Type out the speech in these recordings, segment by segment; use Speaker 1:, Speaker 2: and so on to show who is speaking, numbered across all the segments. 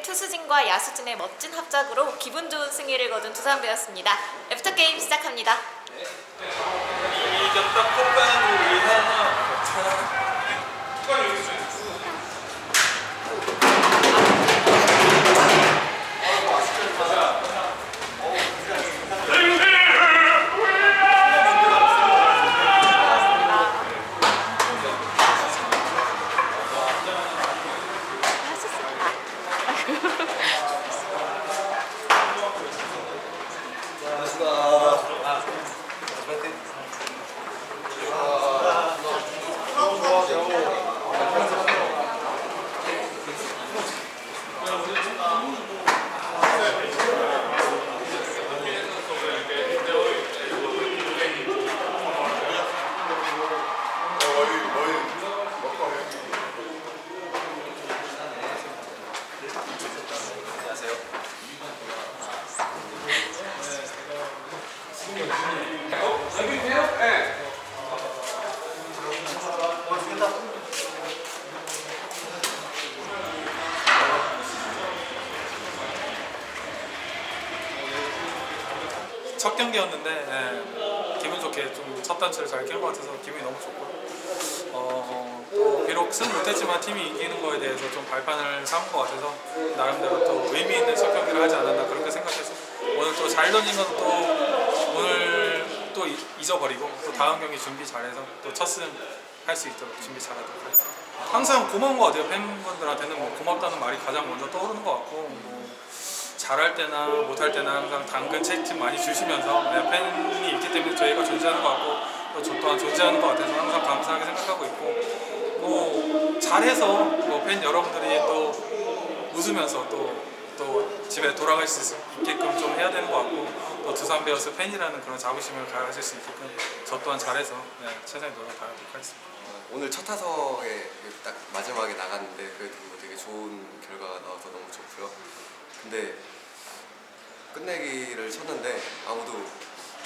Speaker 1: 팬 투수진과 야수진의 멋진 합작으로 기분 좋은 승리를 거둔 두산배였습니다. 애프터 게임 시작합니다.
Speaker 2: 이겼다 꽃가는 우리 하나
Speaker 3: 첫 경기였는데 예, 기분 좋게 좀 첫 단추를 잘 깬 것 같아서 기분이 너무 좋고. 어, 또 비록 승 못했지만 팀이 이기는 거에 대해서 좀 발판을 삼은 것 같아서 나름대로 또 의미 있는 첫 경기를 하지 않았나 그렇게 생각해서 오늘 또 잘 던진 건또 오늘 또 이- 잊어버리고 또 다음 경기 준비 잘해서 또 첫승 할 수 있도록 준비 잘하도록 하겠습니다. 항상 고마운 것 같아요 팬분들한테는 뭐 고맙다는 말이 가장 먼저 떠오르는 것 같고 뭐 잘할 때나 못할 때나 항상 당근 채팅 많이 주시면서 네, 팬이 있기 때문에 저희가 존재하는 것 같고 또저 또한 존재하는 것 같아서 항상 감사하게 생각하고 있고 뭐 잘해서 뭐 팬 여러분들이 또 웃으면서 또, 또 집에 돌아갈 수 있게끔 좀 해야 되는 것 같고 또 두산 베어스 팬이라는 그런 자부심을 가질 수 있게끔 저 또한 잘해서 네, 최선의 노력 다하도록 하겠습니다.
Speaker 4: 오늘 첫 타석에 딱 마지막에 나갔는데 그래도 뭐 되게 좋은 결과가 나와서 너무 좋고요. 근데 끝내기를 쳤는데 아무도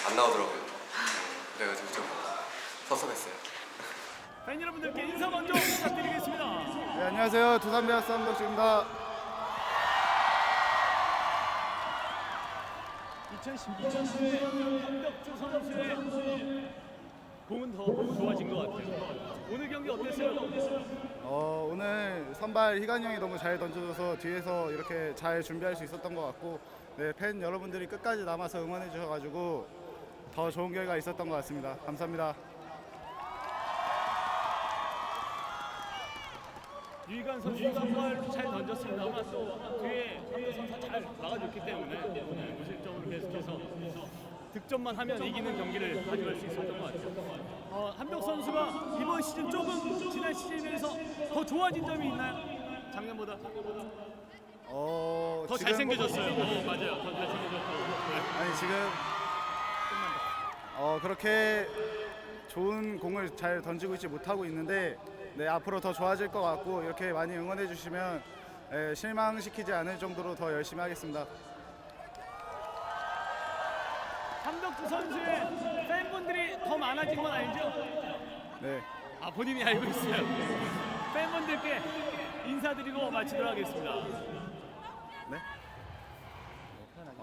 Speaker 4: 안 나오더라고요. 그래가지고 좀 섭섭했어요.
Speaker 5: 팬 여러분들께 인사 먼저 부탁드리겠습니다.
Speaker 6: 네, 안녕하세요. 두산 베어스 함덕주입니다.
Speaker 5: 2016년도에 한덕주 선수의 공은 더 좋아진 것 같아요. 오늘 경기 어땠어요?
Speaker 6: 어, 오늘 선발 희관이 형이 너무 잘 던져줘서 뒤에서 이렇게 잘 준비할 수 있었던 것 같고 네, 팬 여러분들이 끝까지 남아서 응원해 주셔가지고 더 좋은 결과 있었던 것 같습니다. 감사합니다.
Speaker 5: 유희관 선수가 선발 잘 던졌습니다만 또 뒤에 한덕 선수가 잘 막아줬기 때문에 오늘 무실점으로 계속해서 득점만 하면 이기는 경기를 가져갈 수 있었던 것 같아요. 어, 한덕 선수가 이번 시즌 조금 지난 시즌에 비해서 더 좋아진 점이 있나요? 작년보다
Speaker 6: 어,
Speaker 5: 더
Speaker 6: 지금-
Speaker 5: 잘생겨졌어요. 어, 맞아요. 더 잘생겨졌고.
Speaker 6: 아니 지금 어, 그렇게 좋은 공을 잘 던지고 있지 못하고 있는데 네, 앞으로 더 좋아질 것 같고 이렇게 많이 응원해 주시면 예, 실망시키지 않을 정도로 더 열심히 하겠습니다.
Speaker 5: 한덕주 선수의 팬분들이 더 많아진 건 아니죠?
Speaker 6: 네.
Speaker 5: 아 본인이 알고 있어요. 팬분들께 인사드리고 마치도록 하겠습니다.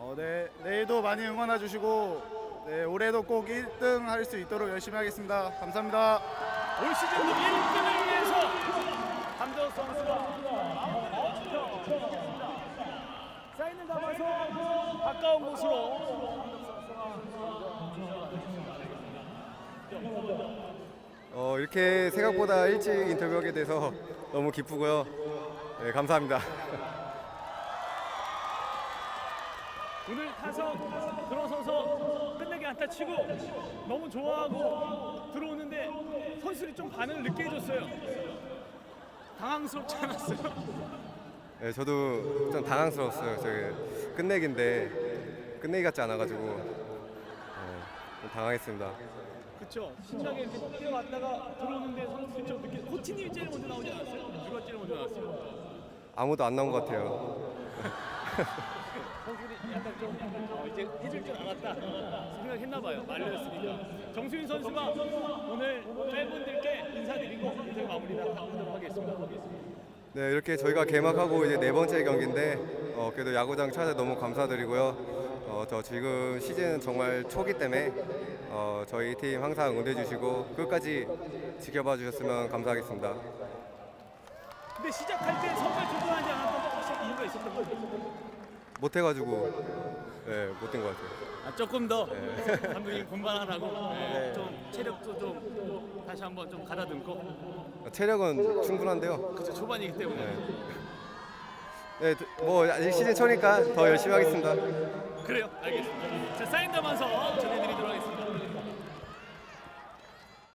Speaker 6: 어, 네, 내일도 많이 응원해 주시고 네, 올해도 꼭 1등 할 수 있도록 열심히 하겠습니다. 감사합니다.
Speaker 5: 올 시즌도 1등을 위해서 한덕 선수가 사인을 담아서 가까운 곳으로
Speaker 7: 어, 이렇게 생각보다 일찍 인터뷰하게 돼서 너무 기쁘고요. 네, 감사합니다.
Speaker 5: 오늘 타석 들어서서 끝내기 안타 치고 너무 좋아하고 들어오는데 선수들이 좀 반응을 늦게 해줬어요. 당황스럽지 않았어요?
Speaker 7: 네, 저도 좀 당황스러웠어요. 저기 끝내기인데 끝내기 같지 않아가지고 네, 좀 당황했습니다.
Speaker 5: 그렇죠. 신나게 이렇게 뛰어왔다가 들어오는데 선수들이 좀 늦게 코치님이 제일 먼저 나오지 않았어요? 누가 제일 먼저 나왔어요?
Speaker 7: 아무도 안 나온 것 같아요.
Speaker 5: 선수들이 약간 좀 어, 이제 해줄 줄 알았다 생각했나 봐요. 말렸으니까. 정수인 선수가 오늘 팬분들께 인사드리고 인터뷰 마무리 하도록 하겠습니다.
Speaker 7: 네, 이렇게 저희가 개막하고 이제 네 번째 경기인데 어, 그래도 야구장 찾아 너무 감사드리고요. 어, 저 지금 시즌 정말 초기 때문에 어, 저희 팀 항상 응원해 주시고 끝까지 지켜봐 주셨으면 감사하겠습니다.
Speaker 5: 근데 시작할 때 선발 조건하지 않았던 건 혹시 이유가 있었던 거죠?
Speaker 7: 못 해가지고 네, 못된 것 같아요.
Speaker 5: 아, 조금 더 감독님 공부하라고. 네, 좀 체력도 좀 다시 한번 좀 가다듬고.
Speaker 7: 체력은 충분한데요.
Speaker 5: 그쵸 초반이기 때문에.
Speaker 7: 네, 뭐 아직 시즌 초니까 더 열심히 하겠습니다.
Speaker 5: 그래요? 알겠습니다. 자 사인 담아서 저희